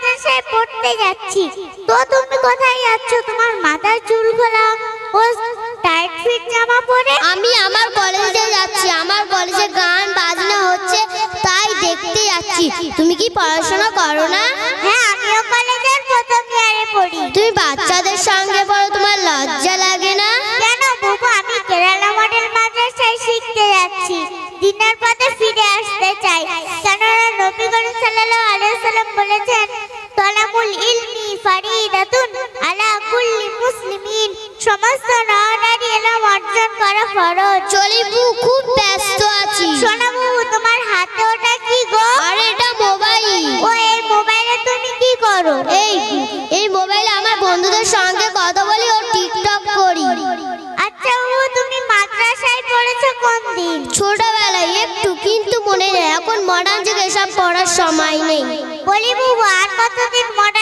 মাদ্রাসায় পড়তে যাচ্ছি। তো তুমি কোথায় যাচ্ছ? তোমার মাথার চুল খোলা। ও টাইট ফিট জামা পরে? আমি আমার কলেজে যাচ্ছি। আমার কলেজে গান বাজনা হচ্ছে তাই দেখতে যাচ্ছি। তুমি কি পড়াশোনা করো না? হ্যাঁ আমিও কলেজের প্রথম ইয়ারে পড়ি। তুমি বাচ্চাদের সঙ্গে পড়ো তোমার লজ্জা লাগে না? কেন বাবু? আমি কেরালা মডেল মাদ্রাসায় শিখতে যাচ্ছি। দিনের পথে ফিরে আসতে চাই। কেননা নবী করিম সাল্লাল্লাহু আলাইহি সাল্লাম বলেছেন সমস্ত নরনারী এলম অর্জন করা ফরজ চলি খুব ব্যস্ত আছি। সোনা তোমার হাতে ওটা কি গো? আরে এটা মোবাইল। ও এই মোবাইলে তুমি কি করো? এই এই মোবাইলে আমার বন্ধুদের সঙ্গে কথা বলি ও টিকটক করি। আচ্ছা বাবু তুমি মাদ্রাসায় পড়েছো কোন দিন? ছোটবেলায় একটু কিন্তু মনে নেই। এখন মডার্ন যুগে এসব পড়ার সময় নেই। বলি বাবু আর কতদিন মডার্ন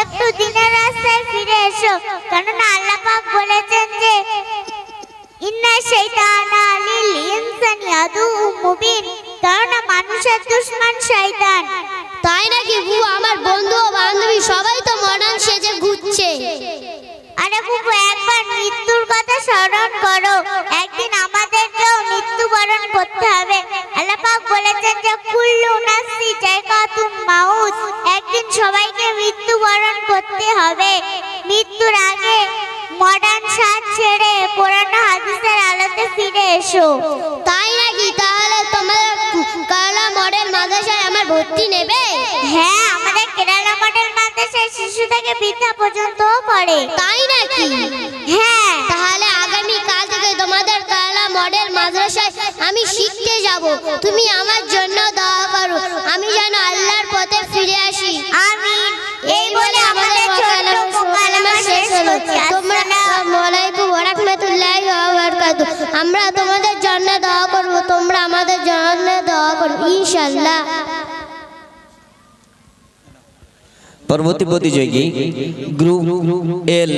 একটু দিনের রাস্তায় ফিরে এসো। কেননা আল্লাহ পাক বলেছেন যে ইন্না শাইতানা লিল ইনসানি আদু মুবিন। কেননা মানুষের দুশমন শয়তান। তাই নাকি বু আমার বন্ধু ও বান্ধবী সবাই তো মডার্ন সেজে ঘুরছে। আরে বাবু একবার মৃত্যুর কথা স্মরণ করো। একদিন আমাদেরকেও মৃত্যুবরণ করতে হবে। আল্লাহ পাক বলেছেন যে কুল্লু নাফসি জায়গাতুন মাউত। একদিন সবাইকে করতে হবে। মৃত্যুর আগে মডার্ন সাজ ছেড়ে পুরানো হাদিসের আলোতে ফিরে এসো। তাই নাকি? তাহলে তোমার কালা মডেল মাদ্রাসায় আমার ভর্তি নেবে? হ্যাঁ আমাদের কেরালা মডেল মাদ্রাসায় শিশু থেকে বৃদ্ধা পর্যন্ত পড়ে। তাই নাকি? হ্যাঁ। তাহলে আগামী কাল থেকে তোমাদের কালা মডেল মাদ্রাসায় আমি শিখতে যাব। তুমি আমার জন্য আমরা তোমাদের জন্য দোয়া করব, তোমরা আমাদের জন্য দোয়া করো, ইনশাআল্লাহ। পরবর্তী প্রতিযোগী, গ্রুপ এল